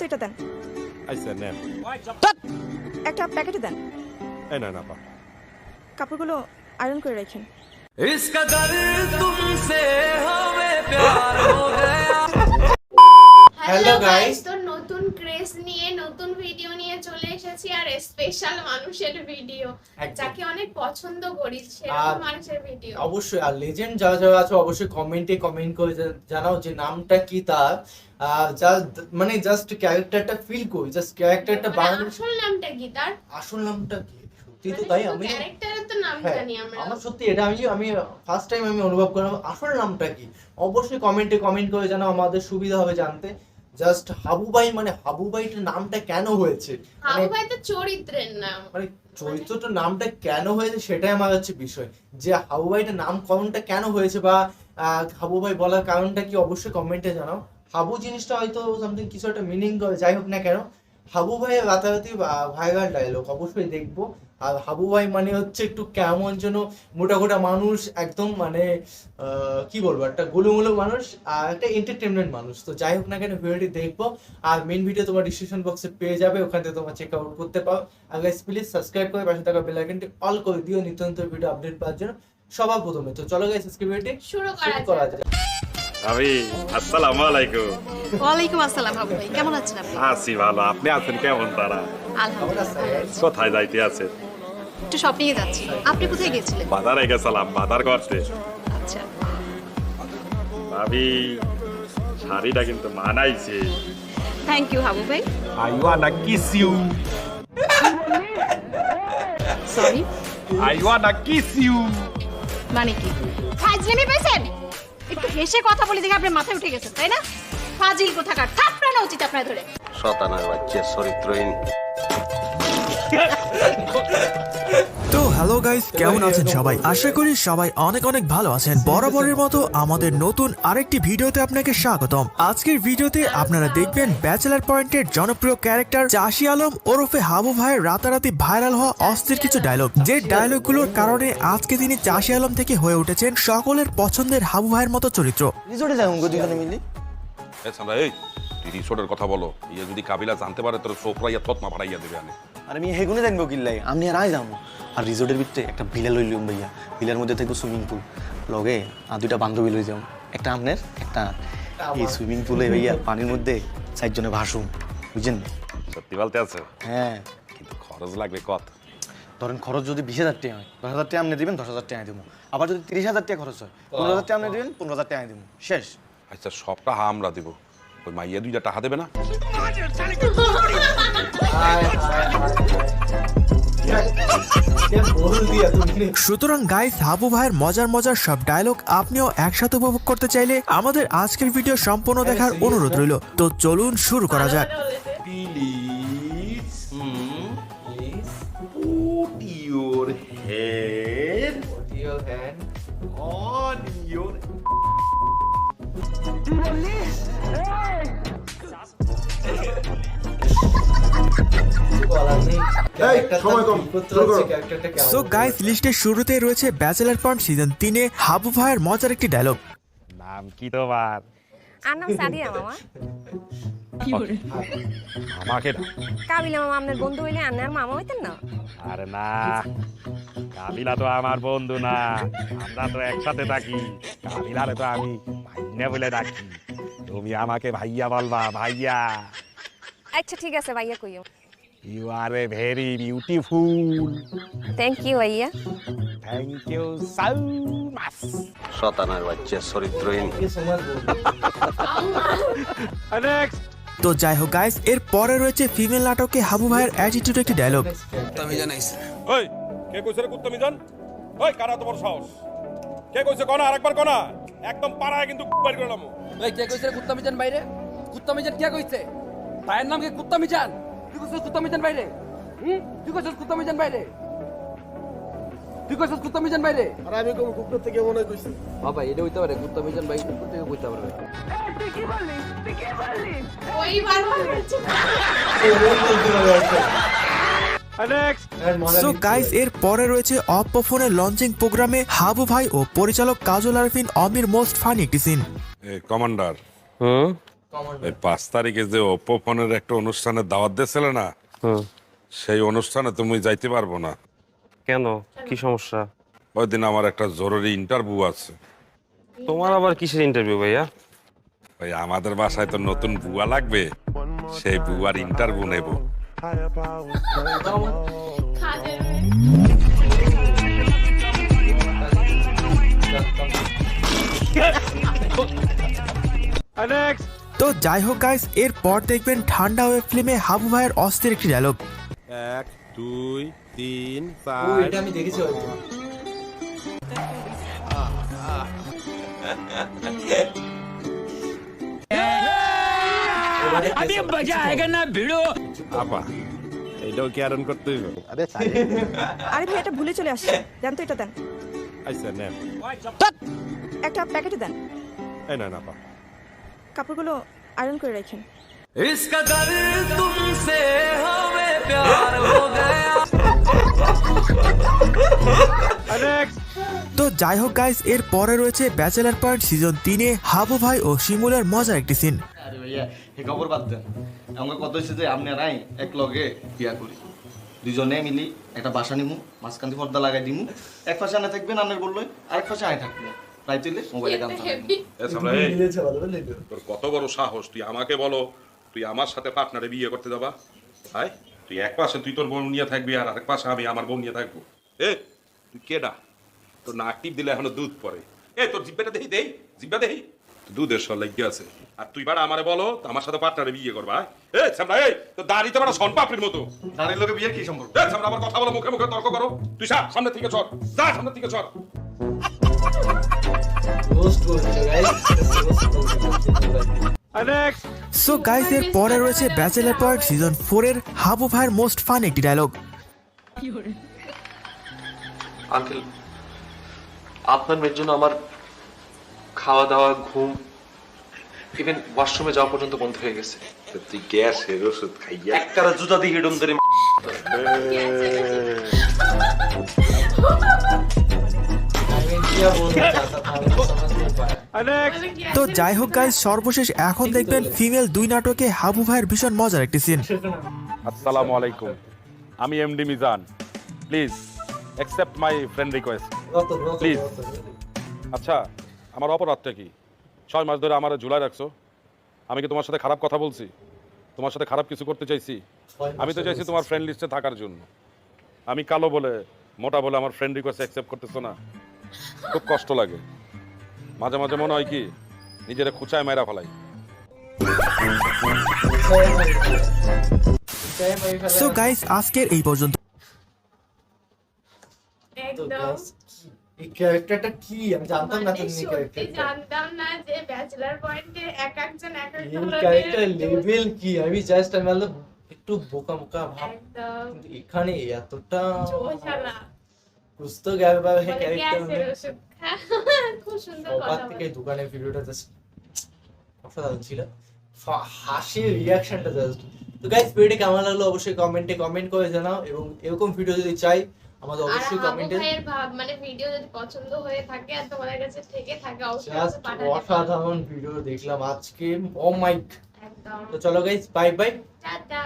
শুধু এটা দেন। একটা প্যাকেটে দেন। কাপড়গুলো আয়রন করে রাখেন। হ্যালো গাইস নতুন ক্রেজ নিয়ে নতুন ভিডিও নিয়ে চলে এসেছি আর স্পেশাল মানুষের ভিডিও যাকে অনেক পছন্দ করি সেরকম মানুষের ভিডিও অবশ্যই আর লেজেন্ড যারা যারা আছে অবশ্যই কমেন্টে কমেন্ট করে জানাও যে নামটা কি তার। মানে জাস্ট ক্যারেক্টারটা ফিল করি জাস্ট ক্যারেক্টারটা মানে আসল নামটা কি তার? আসল নামটা কি? সত্যি তো তাই আমি ক্যারেক্টারের তো নাম হ্যাঁ, জানি আমরা। আমার সত্যি এটা আমি আমি ফার্স্ট টাইম আমি অনুভব করলাম আসল নামটা কি? অবশ্যই কমেন্টে কমেন্ট করে জানাও আমাদের সুবিধা হবে জানতে। জাস্ট হাবুবাই মানে হাবুবাইটার নামটা কেন হয়েছে? মানে হাবু ভাই তো চরিত্রের নাম। মানে চরিত্রটার নামটা কেন হয়েছে সেটাই আমার হচ্ছে বিষয়। যে হাবুবাইটার নামকরণটা কেন হয়েছে বা হাবুবাই বলার কারণটা কি অবশ্যই কমেন্টে জানাও। হাবু জিনিসটা হয়তো সামথিং কিছু একটা মিনিং করে যাই হোক না কেন। হাবু ভাইয়ের রাতারাতি ভাইরাল ডায়লগ অবশ্যই দেখব। আর হাবু ভাই মানে হচ্ছে একটু কেমন যেন মোটা গোটা মানুষ একদম মানে আহ, কি বলব একটা গুলুমুলু মানুষ আর একটা এন্টারটেনমেন্ট মানুষ। তো যাই হোক না কেন ভিডিওটি দেখব। আর মেন ভিডিও তোমার ডিসক্রিপশন বক্সে পেয়ে যাবে ওখান থেকে তোমার চেক আউট করতে পারো। আর গাইস প্লিজ সাবস্ক্রাইব করে পাশে থাকা বেল আইকনটি অল করে দিও নিত্য নতুন ভিডিও আপডেট পাওয়ার জন্য। সবার প্রথমে তো চলো গাইস আজকে ভিডিওটি শুরু করা যাক। আমি আসসালামু আলাইকুম। ওয়ালাইকুম আসসালাম হাবু ভাই কেমন আছেন আপনি? আছি ভালো আপনি আছেন কেমন তারা? আলহামদুলিল্লাহ। কোথায় যাইতে আছে একটু শপিং এ যাচ্ছি। আপনি কোথায় গেছিলেন বাজারে গেছিলাম বাজার করতে। আচ্ছা। ভাবি শাড়িটা কিন্তু মানাইছে। থ্যাংক ইউ হাবু ভাই। I wanna kiss you sorry I wanna kiss you মানে কি? ফাজলামি পাইছেন একটু হেসে কথা বলে দেখে আপনার মাথায় উঠে গেছেন তাই না? ফাজিল কোথাকার থাপড়ানো উচিত আপনার ধরে। শতানার বাচ্চা চরিত্রহীন। তো হ্যালো গাইস কেমন আছেন সবাই? আশা করি সবাই অনেক অনেক ভালো আছেন। বরাবরের মতো আমাদের নতুন আরেকটি ভিডিওতে আপনাকে স্বাগতম। আজকের ভিডিওতে আপনারা দেখবেন ব্যাচেলার পয়েন্টের জনপ্রিয় ক্যারেক্টার চাষি আলম ওরফে হাবু ভাইয়ের রাতারাতি ভাইরাল হওয়া অস্থির কিছু ডায়লগ যে ডায়লগগুলোর কারণে আজকে তিনি চাষি আলম থেকে হয়ে উঠেছেন সকলের পছন্দের হাবু ভাইয়ের মতো চরিত্র। কথা বলো। ইয়ে যদি কাবিলা জানতে পারে তোর সোফরাইয়া তৎমা ভাড়াইয়া দেবে আনে। আর আমি হেগুনে দেখব কিল্লাই আমি আর আয় যাব আর রিসোর্টের ভিতরে একটা বিলা লইলাম ভাইয়া। বিলার মধ্যে থাকব সুইমিং পুল লগে আর দুইটা বান্ধবী লই যাও। একটা আপনার একটা এই সুইমিং পুলে ভাইয়া পানির মধ্যে চারজনে ভাসুম। বুঝছেন? সত্যি বলতে আছে? হ্যাঁ। কিন্তু খরচ লাগবে কত? ধরেন খরচ যদি বিশ হাজার টাকা হয় দশ হাজার টাকা আপনি দিবেন দশ হাজার টাকা দেবো আবার যদি তিরিশ হাজার টাকা খরচ হয় পনেরো হাজার টাকা আপনি দিবেন পনেরো হাজার টাকা দেবো শেষ। আচ্ছা সবটা হা আমরা দিব। ওই মাইয়া দুইটা টাকা দেবে না? সুতরাং গাইস হাবু ভাইয়ের মজার মজার সব ডায়লগ আপনিও একসাথে উপভোগ করতে চাইলে আমাদের আজকের ভিডিও সম্পূর্ণ দেখার অনুরোধ রইল। তো চলুন শুরু করা যাক। Head সো গাইস লিস্টের শুরুতে রয়েছে ব্যাচেলার পয়েন্ট সিজন তিনে হাবু ভাইয়ের মজার একটি ডায়লগ নাম কি তোমার? আর নাম সাদিয়া মামা। আমাকে না। কাবিলা মামা আপনার বন্ধু হইলে আপনার মামা হইতেন না? আরে না কাবিলা তো আমার বন্ধু না। আমরা তো একসাথে থাকি। কাবিলারে তো আমি ভাইয়া বলে ডাকি। তুমি আমাকে ভাইয়া বলবা ভাইয়া। আচ্ছা ঠিক আছে ভাইয়া কইও। You are a very beautiful thank you ভাইয়া থ্যাংক ইউ সো মাচ শতানার বাচ্চা চরিত্রহীন। নেক্সট তো যাই হোক গাইস এর পরে রয়েছে ফিমেল নাটকে হাবু ভাইয়ের অ্যাটিটিউড একটি ডায়লগ ওই কে কইছে রে কুত্তা মিজান ওই কারা তোমার সাহস? কে কইছে কোনা? আরেকবার কোনা? একদম পাড়ায় কিন্তু বাইর করে নামো। এই কে কইছে রে কুত্তা মিজান বাইরে? কুত্তা মিজান কে কইছে? ভাইয়ের নাম কি কুত্তা মিজান তুই কুত্তা মিজান বাইরে? হুম? তুই কুত্তা মিজান বাইরে? তুই কুত্তা মিজান বাইরে? আর আমি কোন কুকুর থেকে মনে কইছি। বাবা এটা হইতে পারে কুত্তা মিজান বাইরে কুত্তা থেকে কইতে পারবে। ওই বারবার হচ্ছে সো গাইস এর পরে রয়েছে অপ্পো ফোনের লঞ্চিং প্রোগ্রামে হাবু ভাই ও পরিচালক কাজল আরফিন অমির মোস্ট ফানি একটি সিন কমান্ডার কমন ওই পাঁচ তারিখে যে ওপ্পো ফোনের একটা অনুষ্ঠানের দাওয়াত দিয়েছিল না সেই অনুষ্ঠানে তুমি যাইতে পারব না। কেন? কি সমস্যা? ওই দিন আমার একটা জরুরি ইন্টারভিউ আছে। তোমার আবার কিসের ইন্টারভিউ ভাইয়া? ওই আমাদের বাসায় তো নতুন বুয়া লাগবে। সেই বুয়ার ইন্টারভিউ নেব। খাদের তো যাই হোক গাইস এরপর দেখবেন ঠান্ডা ওয়েব ফিল্মে হাবু ভাইয়ের অস্থির একটি ডায়লগ এক দুই তিন এটা আমি দেখেছি হয়তো। আপা এইটাও কি আরন করতে হইব? আরে ভাই এটা ভুলে চলে আসছে। দেন তো এটা দেন। আচ্ছা নেন। একটা প্যাকেটে দেন। এই না আপা। কাপড়গুলো আয়রন করে রাখেন। তো যাই হোক গাইস এর পরে রয়েছে ব্যাচেলার পয়েন্ট সিজন তিনে হাবু ভাই ও শিমুলের মজার একটি সিন আরে ভাইয়া হে খবর বাদ দেন। আমাকে কত হয়েছে যে আপনি নাই এক লগে বিয়া করি। দুজনে মিলি একটা বাসা নিমু মাঝখান দিয়ে পর্দা লাগাই দিমু। এক পাশে আনে থাকবেন আনের বললোই আরেক পাশে আয় থাকব মোবাইলে গান তোর কত বড় সাহস তুই আমাকে বলো তুই আমার সাথে পার্টনারে বিয়ে করতে যাবা? হাই তুই এক পাশে তুই তোর বউ নিয়ে থাকবি আর আরেক পাশে আমি আমার বউ নিয়ে থাকব। এ তুই কেডা তোর নাক টিপ দিলে এখনও দুধ পড়ে এ তোর জিব্বাটা দেখি দেই জিব্বা দেখি। দুধের সর লাগিয়ে আছে। আর তুই বাড়া আমারে বলো তো আমার সাথে পার্টনারে বিয়ে করবা এ সামরা এই তো দাড়িতে বাড়া সন পাপড়ির মতো। নারীর লোকে বিয়ে কি সম্পর্ক? এ সামরা আবার কথা বলো মুখে মুখে তর্ক করো। তুই সা সামনে থেকে চল যা সামনে থেকে চল সো গাইস এর পরে রয়েছে ব্যাচেলার পয়েন্ট সিজন ফোর এর হাবু ভাইয়ের মোস্ট ফান একটি ডায়লগ আঙ্কেল আপনার মেয়ের জন্য আমার খাওয়া দাওয়া ঘুম ইভেন ওয়াশরুমে যাওয়া পর্যন্ত বন্ধ হয়ে গেছে। তুই গ্যাসের ওষুধ খাইয়া। একটারা জুতা দিয়ে হিডম ধরে তো যাই হোক গাইস সর্বশেষ এখন দেখবেন ফিমেল দুই নাটকে হাবু ভাইয়ের ভীষণ মজার একটি সিন আসসালামু আলাইকুম। আমি MD Mizan. Please accept my friend request please আচ্ছা আমার অপরাধটা কি? ছয় মাস ধরে আমার ঝুলাই রাখছো? আমি কি তোমার সাথে খারাপ কথা বলছি? তোমার সাথে খারাপ কিছু করতে চাইছি? আমি তো চাইছি তোমার ফ্রেন্ড লিস্টে থাকার জন্য। আমি কালো বলে, মোটা বলে আমার ফ্রেন্ড রিকোয়েস্ট অ্যাকসেপ্ট করতেছো না। খুব কষ্ট লাগে। মাঝে মাঝে মনে হয় কি নিজের খুচায় মায়রা ফেলাই। সো গাইস আজকের এই পর্যন্ত ক্যারেক্টারটা কি? আমি জানতাম না এক ক্যারেক্টার কি? একটু বোকা মোকা এখানে এতটা বুঝতে গেল ক্যারেক্টার খুব সুন্দর কথা থেকে দোকানের ভিডিওটা জাস্ট অসাধারণ ছিল। ফা- হাসির রিয়াকশনটা জাস্ট তো গাইস ভিডিওটা কেমন লাগল অবশ্যই কমেন্টে কমেন্ট করে জানাও এবং এরকম ভিডিও যদি চাই আমাদের অবশ্যই কমেন্টে মানে ভিডিও যদি পছন্দ হয়ে থাকে আর তোমাদের কাছে থেকে থাকে অবশ্যই পাঠাতে অসাধারণ ভিডিও দেখলাম আজকে। ও মাইক তো চলো গাইস বাই বাই টাটা